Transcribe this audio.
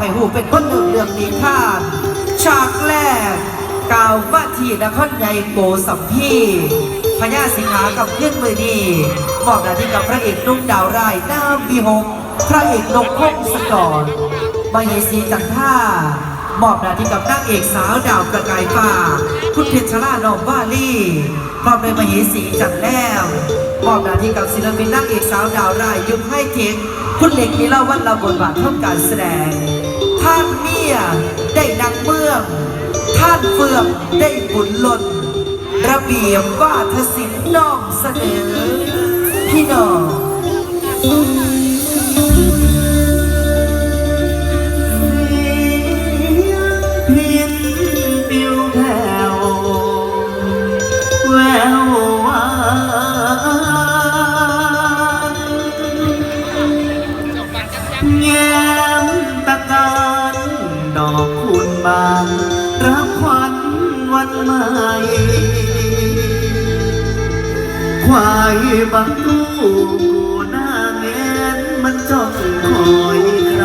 ให้หูเป็นคนหนึ่งเรื่องนี้ค่ะฉากแรกกล่าวว่าทีนครใหญ่โกสัมพีพญาสิงหากับเลื่อนมือดีบอกหน้าที่กับพระเอกนุ่งดาวไร่น้ำบีหกพระเอกนกพงสกอรมายสีจันท่ามอบหน้าที่กับนางเอกสาวดาวกระกายฟ้า คุณเพชรลาโนบวาลีพร้อมด้วยมเหสีจัดแล้วมอบหน้าที่กับศิลปินนางเอกสาวดาวรายยุคให้เทงคุณเหล็กนิล่าวันลาบทบาททำการแสดง ท่านเมียได้นักเมือง ท่านเฟืองได้บุญล้นระเบียบวาทศิลป์น้องเสนอพี่น้อง ควายบางลูกกูหน้าเงนมันจ้องคอยใคร